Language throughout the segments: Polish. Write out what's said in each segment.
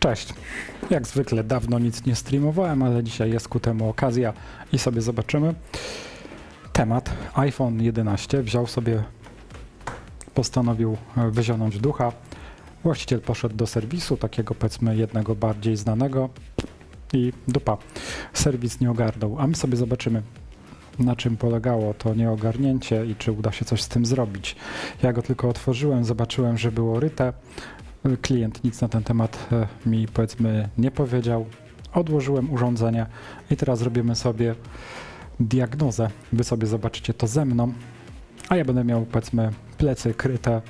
Cześć. Jak zwykle dawno nic nie streamowałem, ale dzisiaj jest ku temu okazja i sobie zobaczymy. Temat iPhone 11 wziął sobie, postanowił e, wyzionąć ducha. Właściciel poszedł do serwisu, takiego powiedzmy jednego bardziej znanego i dupa. Serwis nie ogarnął, a my sobie zobaczymy na czym polegało to nieogarnięcie i czy uda się coś z tym zrobić. Ja go tylko otworzyłem, zobaczyłem, że było ryte. Klient nic na ten temat e, mi powiedzmy nie powiedział. Odłożyłem urządzenie i teraz robimy sobie diagnozę. Wy sobie zobaczycie to ze mną, a ja będę miał powiedzmy plecy kryte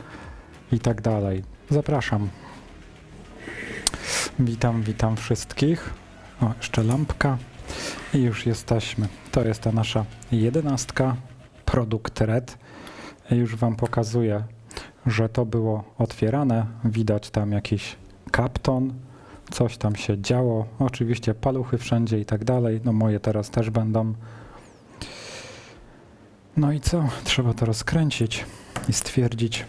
i tak dalej. Zapraszam. Witam, witam wszystkich. O, jeszcze lampka. I już jesteśmy. To jest ta nasza jedenastka, produkt RED. Już Wam pokazuję, że to było otwierane. Widać tam jakiś kapton, coś tam się działo. Oczywiście paluchy wszędzie i tak dalej. No moje teraz też będą. No i co? Trzeba to rozkręcić i stwierdzić,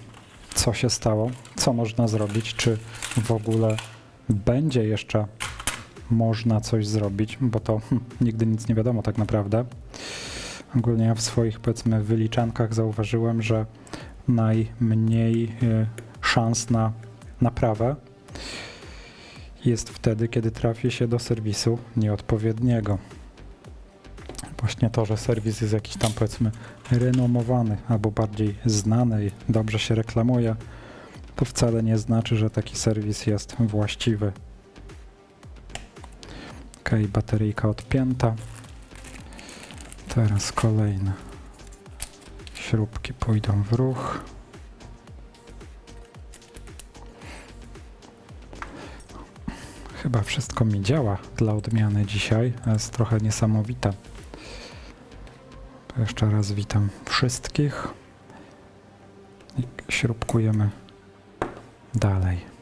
co się stało, co można zrobić, czy w ogóle będzie jeszcze można coś zrobić, bo to hm, nigdy nic nie wiadomo tak naprawdę. Ogólnie ja w swoich powiedzmy wyliczankach zauważyłem, że najmniej y, szans na naprawę jest wtedy, kiedy trafi się do serwisu nieodpowiedniego. Właśnie to, że serwis jest jakiś tam powiedzmy renomowany albo bardziej znany i dobrze się reklamuje, to wcale nie znaczy, że taki serwis jest właściwy. Ok, bateryjka odpięta. Teraz kolejne śrubki pójdą w ruch. Chyba wszystko mi działa dla odmiany dzisiaj. Jest trochę niesamowite. To jeszcze raz witam wszystkich. I śrubkujemy dalej.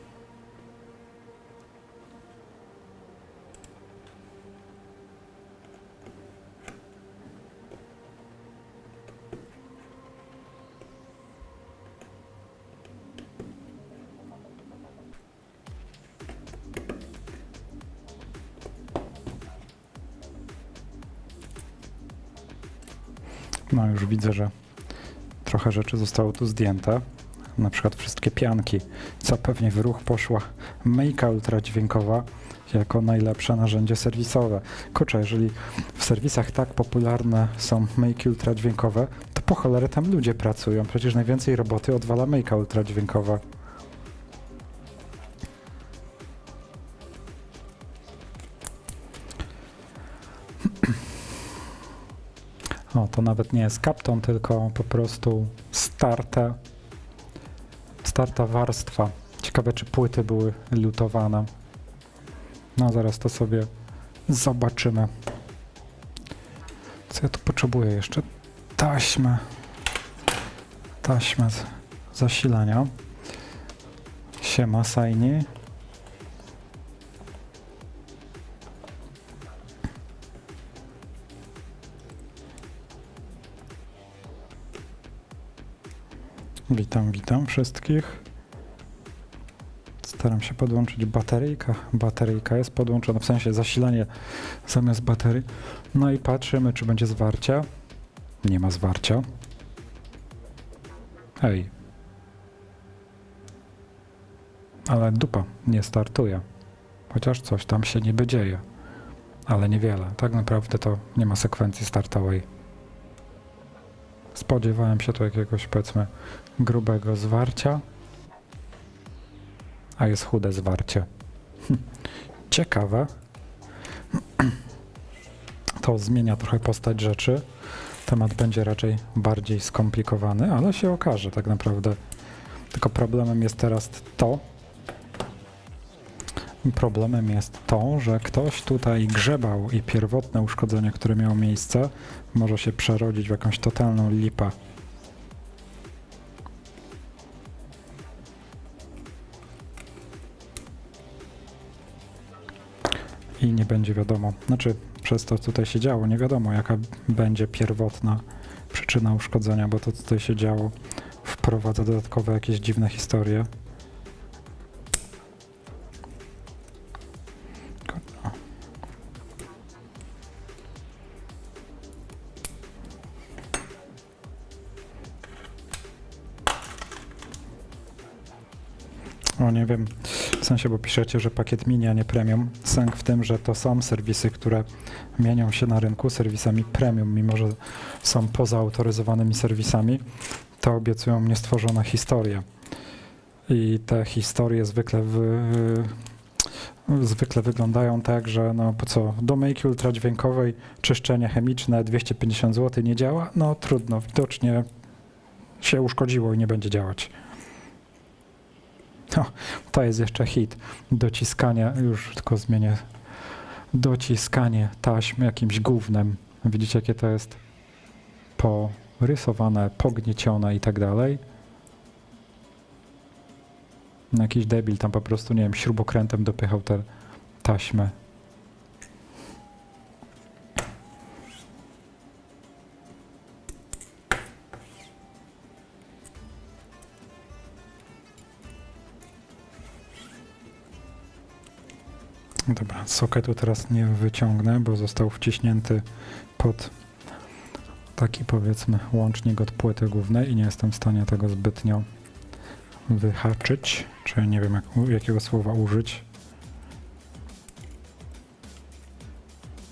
No już widzę, że trochę rzeczy zostało tu zdjęte. Na przykład wszystkie pianki, co pewnie w ruch poszła myjka ultradźwiękowa jako najlepsze narzędzie serwisowe. Kurczę, jeżeli w serwisach tak popularne są myjki ultradźwiękowe, to po cholerę tam ludzie pracują. Przecież najwięcej roboty odwala myjka ultradźwiękowa. To nawet nie jest kapton, tylko po prostu starte, starta warstwa. Ciekawe, czy płyty były lutowane. No, zaraz to sobie zobaczymy. Co ja tu potrzebuję jeszcze? Taśmę. Taśmę z zasilania. Siema, Sajni. Witam, witam wszystkich. Staram się podłączyć bateryjka. Bateryjka jest podłączona, w sensie zasilanie zamiast baterii. No i patrzymy, czy będzie zwarcia. Nie ma zwarcia. Ej. Ale dupa nie startuje. Chociaż coś tam się niby dzieje. Ale niewiele. Tak naprawdę to nie ma sekwencji startowej. Spodziewałem się tu jakiegoś, powiedzmy, grubego zwarcia, a jest chude zwarcie. Ciekawe. To zmienia trochę postać rzeczy. Temat będzie raczej bardziej skomplikowany, ale się okaże tak naprawdę. Tylko problemem jest teraz to, problemem jest to, że ktoś tutaj grzebał i pierwotne uszkodzenie, które miało miejsce, może się przerodzić w jakąś totalną lipę. I nie będzie wiadomo, znaczy przez to, tutaj się działo, nie wiadomo jaka będzie pierwotna przyczyna uszkodzenia, bo to, co tutaj się działo, wprowadza dodatkowe jakieś dziwne historie. Nie wiem, w sensie, bo piszecie, że pakiet mini, a nie premium. Sęk w tym, że to są serwisy, które mienią się na rynku serwisami premium, mimo że są pozaautoryzowanymi serwisami, to obiecują niestworzone historie. I te historie zwykle, wy, zwykle wyglądają tak, że no po co, do myjki ultradźwiękowej czyszczenie chemiczne 250 zł nie działa? No trudno, widocznie się uszkodziło i nie będzie działać. No, to jest jeszcze hit. Dociskanie, już tylko zmienię. Dociskanie taśm jakimś gównem. Widzicie, jakie to jest porysowane, pogniecione i tak dalej. No, Jakiś debil tam po prostu, nie wiem, śrubokrętem dopychał te taśmy. Dobra, soketu teraz nie wyciągnę, bo został wciśnięty pod taki powiedzmy łącznik od płyty głównej i nie jestem w stanie tego zbytnio wyhaczyć, czy nie wiem jak, jakiego słowa użyć.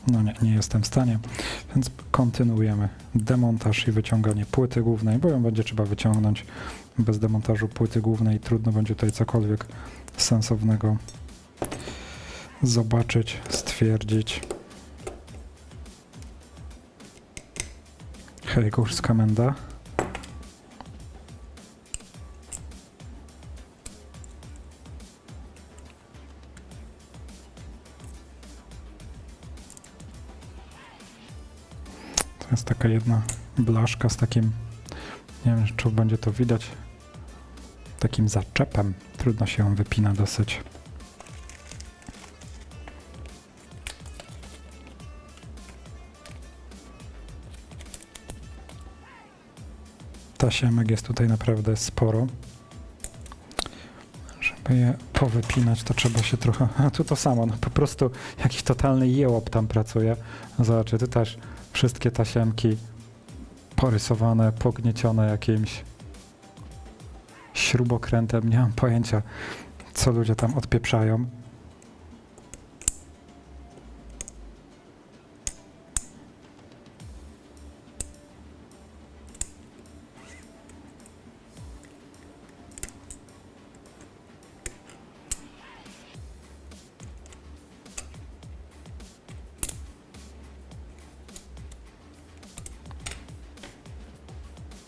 No nie, nie jestem w stanie, więc kontynuujemy demontaż i wyciąganie płyty głównej, bo ją będzie trzeba wyciągnąć. Bez demontażu płyty głównej trudno będzie tutaj cokolwiek sensownego zobaczyć, stwierdzić. Hej, górska menda. To jest taka jedna blaszka z takim, nie wiem czy będzie to widać, takim zaczepem. Trudno się ją wypina dosyć. Tasiemek jest tutaj naprawdę sporo. Żeby je powypinać, to trzeba się trochę... A tu to samo, no po prostu jakiś totalny jełop tam pracuje. Zobaczcie, tu też wszystkie tasiemki porysowane, pogniecione jakimś śrubokrętem. Nie mam pojęcia, co ludzie tam odpieprzają.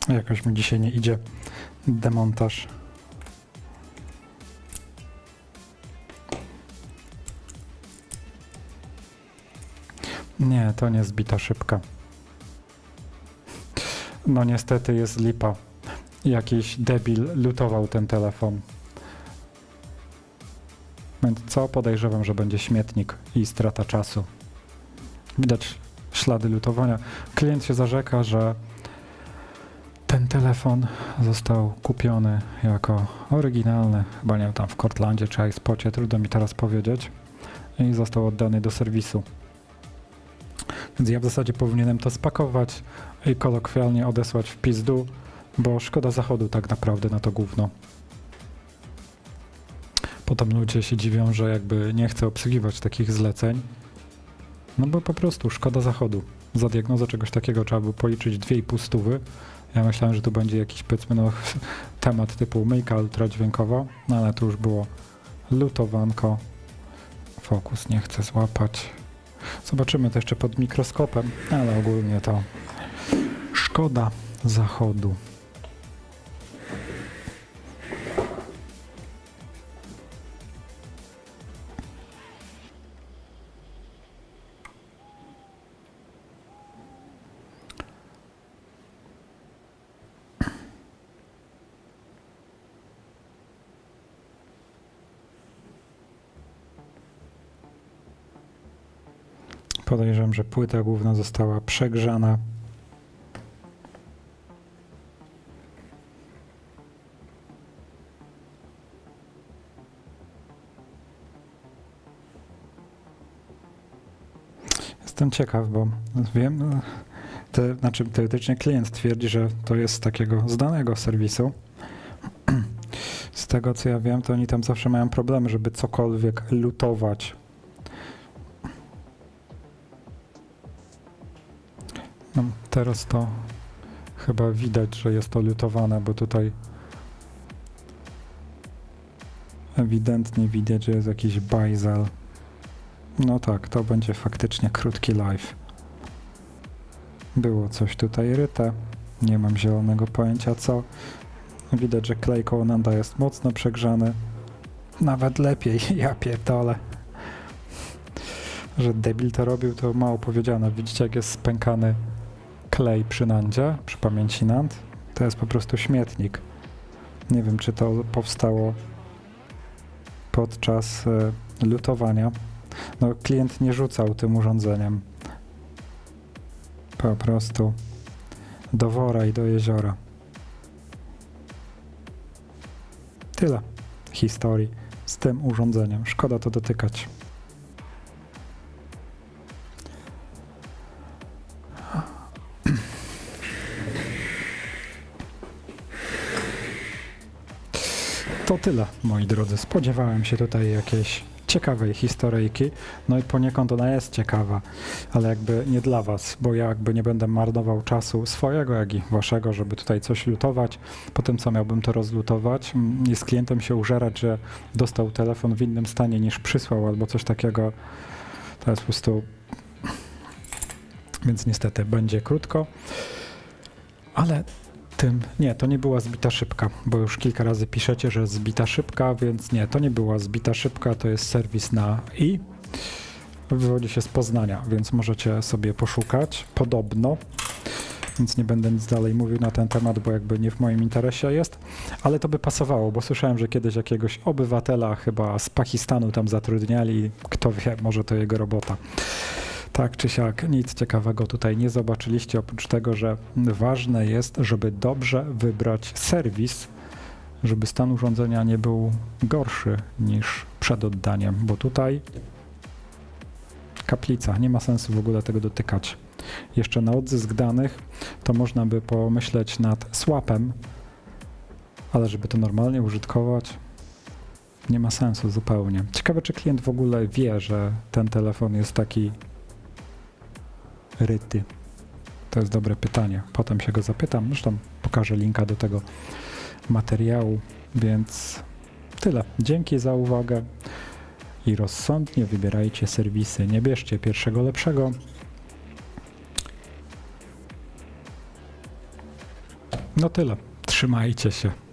Jakoś mi dzisiaj nie idzie demontaż. Nie, to nie zbita szybka. No niestety jest lipa. Jakiś debil lutował ten telefon. Więc co? Podejrzewam, że będzie śmietnik i strata czasu. Widać ślady lutowania. Klient się zarzeka, że telefon został kupiony jako oryginalny, chyba nie wiem, tam w Cortlandzie czy iSpocie, trudno mi teraz powiedzieć, i został oddany do serwisu. Więc ja w zasadzie powinienem to spakować i kolokwialnie odesłać w pizdu, bo szkoda zachodu tak naprawdę na to gówno. Potem ludzie się dziwią, że jakby nie chcę obsługiwać takich zleceń, no bo po prostu szkoda zachodu. Za diagnozę czegoś takiego trzeba by policzyć 2,5 stówy, ja myślałem, że to będzie jakiś powiedzmy no, temat typu myjka ultradźwiękowa, no ale to już było lutowanko. Fokus nie chce złapać. Zobaczymy to jeszcze pod mikroskopem, ale ogólnie to szkoda zachodu. Podejrzewam, że płyta główna została przegrzana. Jestem ciekaw, bo wiem, te, znaczy teoretycznie klient twierdzi, że to jest z takiego znanego serwisu. Z tego co ja wiem, to oni tam zawsze mają problemy, żeby cokolwiek lutować. No, teraz to chyba widać, że jest to lutowane, bo tutaj ewidentnie widać, że jest jakiś bajzel. No tak, to będzie faktycznie krótki live. Było coś tutaj ryte. Nie mam zielonego pojęcia co. Widać, że klej koło Nanda jest mocno przegrzany. Nawet lepiej, ja pierdolę. Że debil to robił, to mało powiedziane. Widzicie, jak jest spękany klej przy Nandzie, przy pamięci Nand? To jest po prostu śmietnik. Nie wiem, czy to powstało podczas e, lutowania. No, klient nie rzucał tym urządzeniem. Po prostu do wora i do jeziora. Tyle historii z tym urządzeniem. Szkoda to dotykać. Tyle, moi drodzy. Spodziewałem się tutaj jakiejś ciekawej historyjki. No i poniekąd ona jest ciekawa, ale jakby nie dla was, bo ja jakby nie będę marnował czasu swojego, jak i waszego, żeby tutaj coś lutować. Po tym, co miałbym to rozlutować mm, i z klientem się użerać, że dostał telefon w innym stanie niż przysłał albo coś takiego. To jest po prostu... Więc niestety będzie krótko. Ale tym. Nie, to nie była zbita szybka, bo już kilka razy piszecie, że zbita szybka, więc nie, to nie była zbita szybka, to jest serwis na i. Wywodzi się z Poznania, więc możecie sobie poszukać. Podobno. Więc nie będę nic dalej mówił na ten temat, bo jakby nie w moim interesie jest, ale to by pasowało, bo słyszałem, że kiedyś jakiegoś obywatela chyba z Pakistanu tam zatrudniali. Kto wie, może to jego robota. Tak czy siak, nic ciekawego tutaj nie zobaczyliście, oprócz tego, że ważne jest, żeby dobrze wybrać serwis, żeby stan urządzenia nie był gorszy niż przed oddaniem, bo tutaj kaplica, nie ma sensu w ogóle tego dotykać. Jeszcze na odzysk danych to można by pomyśleć nad swapem, ale żeby to normalnie użytkować, nie ma sensu zupełnie. Ciekawe, czy klient w ogóle wie, że ten telefon jest taki ryty? To jest dobre pytanie. Potem się go zapytam. Zresztą pokażę linka do tego materiału, więc tyle. Dzięki za uwagę i rozsądnie wybierajcie serwisy. Nie bierzcie pierwszego lepszego. No tyle. Trzymajcie się.